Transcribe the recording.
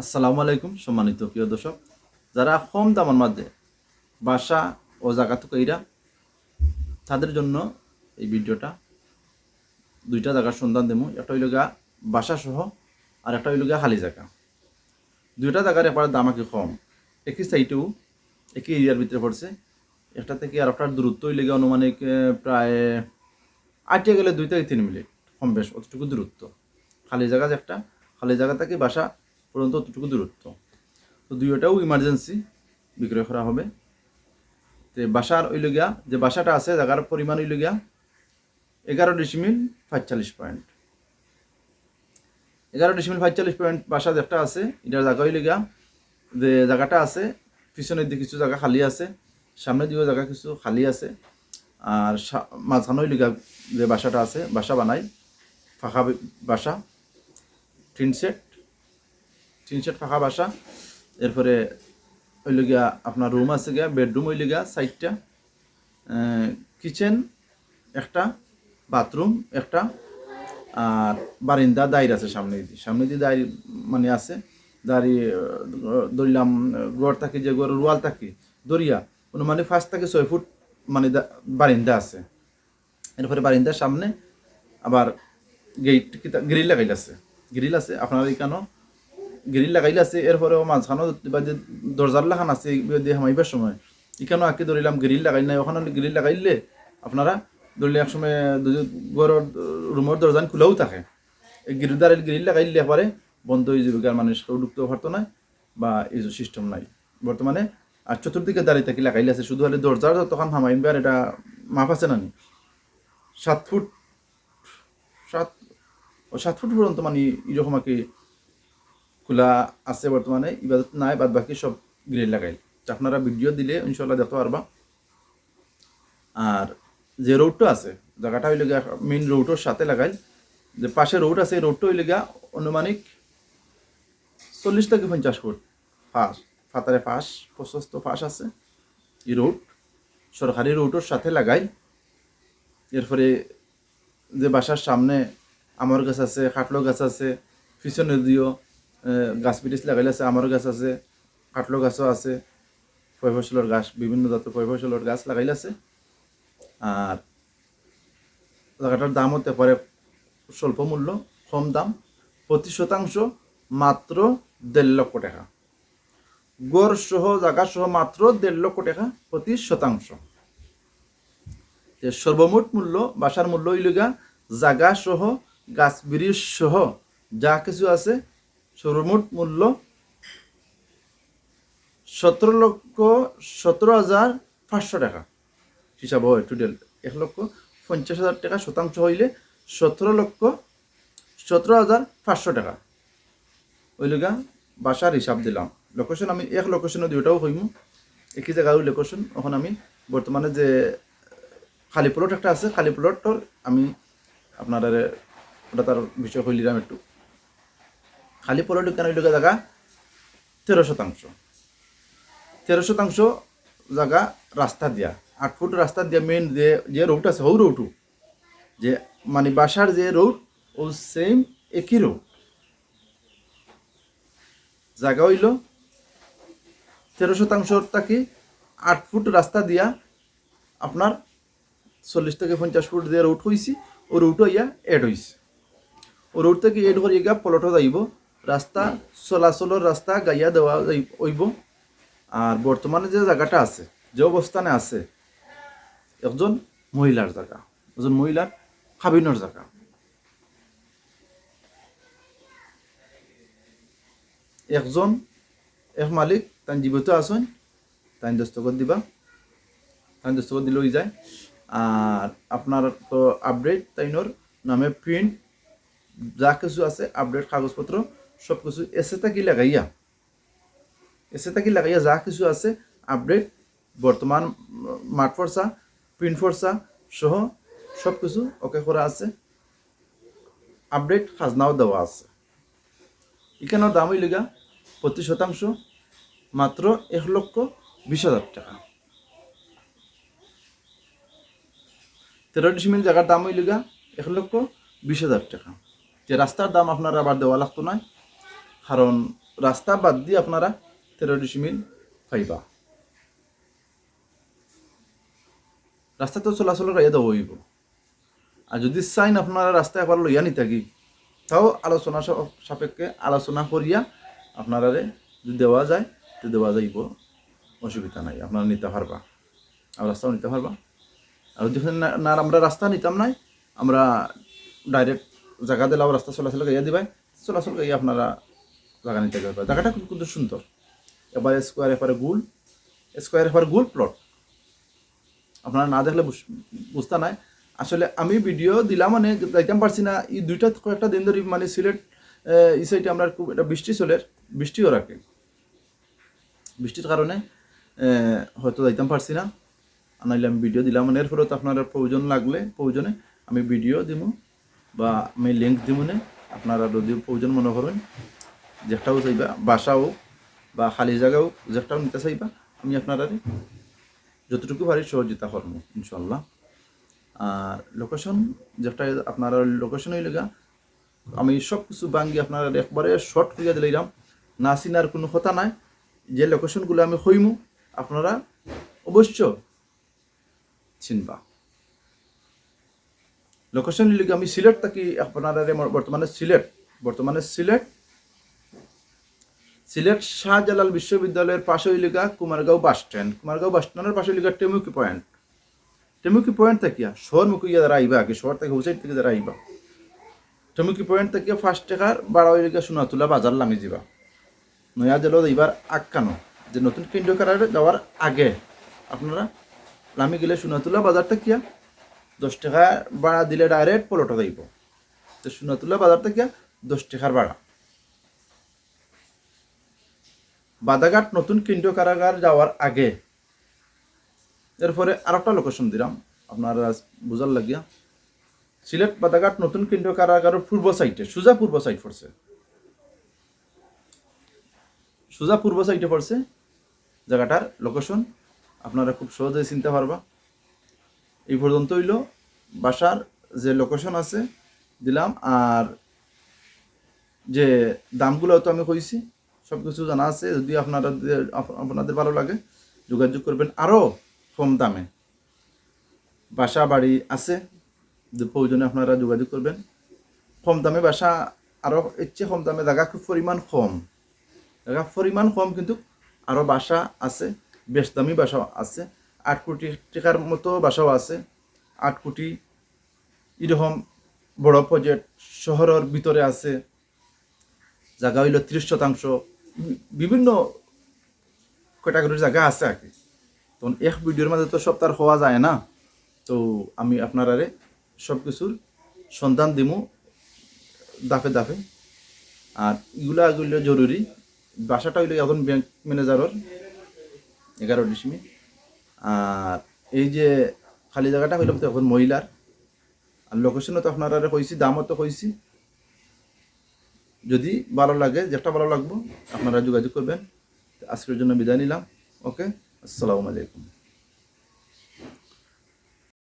আসসালামু আলাইকুম, সম্মানিত প্রিয় দর্শক। যারা কম দামের মধ্যে বাসা ও এরা তাদের জন্য এই ভিডিওটা দুইটা জায়গার সন্ধান দেবো। একটা হইল গা বাসা সহ আর একটা হইল গা খালি জায়গা। দুইটা জায়গার এবার দাম কি কম। একই সাইটেও একই এরিয়ার ভিতরে পড়ছে। একটা থেকে আর একটার দূরত্ব হইলে গিয়ে অনুমানিক প্রায় আটিয়ে গেলে দুই থেকে তিন মিনিট কম বেশ, অতটুকু দূরত্ব। খালি জায়গা একটা, খালি জায়গা থেকে বাসা পর্যন্ত অতটুকু দূরত্ব। তো দুইটাও ইমার্জেন্সি বিক্রয় করা হবে। তো বাসার ওই লগিয়া যে বাসাটা আছে জায়গার পরিমাণ ওই লগিয়া এগারো ডিসিমিল পঁয়তাল্লিশ পয়েন্ট এগারো ডিসিমিল পঁয়তাল্লিশ পয়েন্ট বাসা যেটা আছে, এটার জায়গা ওই লগিয়া যে জায়গাটা আছে, পিছনের দিকে কিছু জায়গা খালি আছে, সামনের দিকেও জায়গা কিছু খালি আছে, আর মাঝখানে ওই লগিয়া যে বাসাটা আছে, বাসা বানাই ফাঁকা বাসা, টিন সেট টিন ফাঁকা বাসা। এরপরে ওই গিয়া আপনার রুম আছে গিয়া বেডরুম ওই গিয়া সাইডটা কিচেন একটা বাথরুম একটা, আর বারিন্দা দায়ের আছে সামনে দিয়ে। সামনে দিয়ে দায়ের মানে আছে। দাঁড়ি ধরলাম গড় থাকি যে গড় রুয়াল থাকি, দরিয়া মানে ফার্স্ট থেকে ছয় ফুট মানে বারিন্দা আছে। এরপরে বারিন্দার সামনে আবার গেট গ্রিল লাগাইল আছে। গ্রিল আছে, আপনার এখানেও গ্রিল লাগাইলে আছে, এরপরেও মাঝখানেও বা যে দরজার লাগান আছে হামাইবার সময়। এখানেও আঁকি ধরিলাম, গ্রিল লাগাইল নাই। ওখানে গ্রিল লাগাইলে আপনারা ধরলে এক সময় ঘরের রুমের দরজান খোলাও থাকে। এই গ্রিলদারের গ্রিল লাগাইলে পরে বন্ধ হয়ে যাবে কারণ মানুষ কেউ ঢুকতেও পারতো না বা এই সিস্টেম নাই। বর্তমানে আর চতুর্দিকে দাঁড়িয়ে থাকি লাগাইলে আছে, শুধু হলে দরজার তখন হামাইবার এটা মাপ আছে না নি? সাত ফুট, সাত সাত ফুট পর্যন্ত মানে এরকম আর কি খোলা আছে বর্তমানে, ইবাদত নাই বাদ বাকি সব গ্রিল লাগাই তো আপনারা ভিডিও দিলে ইনশাল্লাহ দেখতে পারবা। আর যে রোডটা আছে, জায়গাটা হইলে গিয়া মেইন রোডের সাথে লাগাই যে পাশে রোড আছে রোডটা হইলে গিয়া অনুমানিক চল্লিশ থেকে পঞ্চাশ ফুট ফাঁস ফাতারে ফাঁস প্রশস্ত ফাঁস আছে এই রোড সরকারি রোডের সাথে লাগাই এরপরে যে বাসার সামনে আমার গাছ আছে কাটলো গাছ আছে, পিছনে দিও গাছ পিটিস লাগাইলে আছে আমার গাছ আছে কাটলো গাছও আছে ফয় ফসলের গাছ, বিভিন্ন জাতের ফয় ফসলের গাছ লাগাইলে আছে। আর জায়গাটার দাম হতে পারে স্বল্প মূল্য, কম দাম প্রতি শতাংশ মাত্র দেড় লক্ষ টাকা। গড় সহ জায়গা সহ মাত্র দেড় লক্ষ টাকা প্রতি শতাংশ। সর্বমোট মূল্য, বাসার মূল্য হইলগা জাগা সহ, গাছ সহ যা কিছু আছে সর্বমোট মূল্য সতেরো লক্ষ সতেরো হাজার পাঁচশো টাকা। হিসাব হয় টোটাল এক লক্ষ পঞ্চাশ হাজার টাকা শতাংশ হইলে সতেরো লক্ষ সতেরো হাজার পাঁচশো টাকা। ওইলগা বাসার হিসাব দিলাম। লোকেশন আমি এক লোকেশনে দুইটাও হইমু। একই জায়গায় লোকেশন এখন আমি বর্তমানে যে খালি প্লট একটা আছে, খালি প্লটর আমি আপনার ওটা তার বিষয় হইলিলাম একটু। খালি প্লট কেন হইল জায়গা তেরো শতাংশ। তেরো শতাংশ জায়গা রাস্তা দিয়া। আট ফুট রাস্তা দিয়া মেন যে যে রোড আছে হৌ রোডও যে মানে বাসার যে রোড ও সেম একই রোড জায়গা হইল তেরো শতাংশ থাকি আট ফুট রাস্তা দিয়া আপনার চল্লিশ থেকে পঞ্চাশ ফুট যে রুট হয়েছি ও রুটও ইয়া এড হয়েছে ও রুট থেকে এড করে গিয়া পলটও যাইব। রাস্তা চলাচলের রাস্তা গাইয়া দেওয়া হইব। আর বর্তমানে যে জায়গাটা আছে, যে অবস্থানে আছে, একজন মহিলার জায়গা একজন মহিলার খাবিনের জায়গা একজন, এক মালিক তাই জীবিত আছেন তাই দস্তখত দিবা তাই দস্তখত দিলেই যায়। আর আপনার তো আপডেট তাইনোর নামে প্রিন্ট যা কিছু আছে আপডেট কাগজপত্র সব কিছু এসে থাকি লাগাইয়া। এসে থাকি লাগাইয়া যা কিছু আছে আপডেট বর্তমান মাঠ ফর্সা প্রিন্ট ফর্সা সহ সব কিছু ওকে করা আছে। আপডেট খাজনাও দেওয়া আছে। এখানেও দাম হইলিগা প্রতি শতাংশ, মাত্র এক লক্ষ বিশ হাজার টাকা। তেরো ডিসিমিল জায়গার দাম হইল গা এক লক্ষ বিশ হাজার টাকা। যে রাস্তার দাম আপনার আবার দেওয়া লাগতো না। কারণ রাস্তা বাদ দিয়ে আপনারা তেরো ডিসমিল পাইবা। রাস্তা তো চলাচল দেওয়া হইব। আর যদি চাইন আপনারা রাস্তা একবার লইয়া নি থাকি, তাও আলোচনা সাপেক্ষে আলোচনা করিয়া আপনারা যদি দেওয়া যায়, তো দেওয়া যাইব। অসুবিধা নাই, আপনারা নিতে পারবা। আর রাস্তাও নিতে পারবা। আর যদি না না, আমরা রাস্তা নিতাম নাই, আমরা ডাইরেক্ট জায়গা দিলাম, রাস্তা চলাচল গাইয়া দিবাই, চলাচল গাইয়া আপনারা জায়গা নিতে পারবা জায়গাটা কিন্তু সুন্দর। এবার স্কোয়ার এপারে গুল। স্কোয়ার এপারে গুল প্লট আপনারা না দেখলে বুঝ- বুঝতে নাই। আসলে আমি ভিডিও দিলাম মানে যাইতাম পারছি না, এই দুইটা কয়েকটা দিন ধরে মানে সিলেট এই সাইডে আমরা খুব এটা বৃষ্টি চলে বৃষ্টিও রাখে বৃষ্টির কারণে হয়তো যাইতাম পারছি না। আর নাইলে আমি ভিডিও দিলাম। মানে এরপরে তো আপনার প্রয়োজন লাগলে, প্রয়োজনে আমি ভিডিও দিব বা আমি লিঙ্ক দিব না। আপনারা যদি প্রয়োজন মনে করেন যেটাও চাইবা বাসা হোক বা খালি জায়গা হোক যেটাও নিতে চাইবা, আমি আপনারা যতটুকু পারি সহযোগিতা করব ইনশাল্লাহ আর লোকেশন যেটা আপনারা লোকেশন হইলে আমি সব কিছু বাঙ্গি আপনারা একবারে শর্ট করিয়া দিলাম। না চিনার কোনো কথা নাই, যে লোকেশনগুলো আমি হইমু, আপনারা অবশ্য চিনবা। লোকেশন লিগে আমি সিলেট থাকি, আপনারা বর্তমানে সিলেট বর্তমানে সিলেট সিলেট শাহজালাল বিশ্ববিদ্যালয়ের পাশে হইলিগা Kumargaon bus stand. Kumargaon bus স্ট্যান্ডের পাশে হইলিগা টেমুকি পয়েন্ট। টেমুকি পয়েন্ট থাকিয়া শহর মুখী যারা আইবা আগে, শহর থেকে হুসাইড থেকে যারা আইবা টেমুকি পয়েন্ট থেকে ফার্স্ট টাকার বারো হইলিগা সোনাতুলা বাজার লামি যাবা নয়া জেলো এইবার আক্কানো, যে নতুন কেন্দ্র কারার যাওয়ার আগে আপনারা লামি গেলে সোনাতুলা বাজার থাকিয়া দশ টাকা ভাড়া দিলে ডাইরেক্ট পলোটা যাইব। তো সোনাতুলা বাজার থাকিয়া দশ টাকার ভাড়া। বাদাঘাট নতুন কেন্দ্রীয় কারাগার যাওয়ার আগে। এরপরে আর একটা লোকেশন দিলাম। আপনারা বুঝার লাগিয়া। সিলেট, বাদাঘাট নতুন কেন্দ্রীয় কারাগারের পূর্ব সাইডে সুজা পূর্ব সাইড পড়ছে। সুজা পূর্ব সাইডে পড়ছে জায়গাটার লোকেশন আপনারা খুব সহজে চিনতে পারবা। এই পর্যন্ত হইল বাসার যে লোকেশন আছে, দিলাম। আর যে দামগুলো তো আমি কইছি সব কিছু জানা আছে, যদি আপনারা আপনাদের ভালো লাগে, যোগাযোগ করবেন আরও কম দামে। বাসা বাড়ি আছে প্রয়োজনে আপনারা যোগাযোগ করবেন। কম দামে বাসা আরও ইচ্ছে কম দামে, জায়গা খুব পরিমাণ কম। জায়গা পরিমাণ কম, কিন্তু আরও বাসা আছে, বেশ দামি বাসা আছে। আট কোটি টাকার মতো বাসাও আছে। আট কোটি এরকম বড় প্রজেক্ট শহরের ভিতরে আছে। জায়গা হইল ত্রিশ শতাংশ। বিভিন্ন ক্যাটাগরির জায়গা আছে আর কি। তখন এক ভিডিওর মাঝে তো সব তার হওয়া যায় না। তো আমি আপনারারে সব কিছুর সন্ধান দিমু দাফে দাফে আর এগুলা এগুলো জরুরি। বাসাটা হইল এখন ব্যাংক ম্যানেজারের এগারো ডিসমি আর এই যে খালি জায়গাটা হইলাম তো এখন মহিলার। আর লোকেশনও তো আপনারা কইছি, দামও তো কইছি। যদি ভালো লাগে, যেটা ভালো লাগবো, আপনারা যোগাযোগ করবেন। আজকের জন্য বিদায় নিলাম। ওকে? আসসালামু আলাইকুম।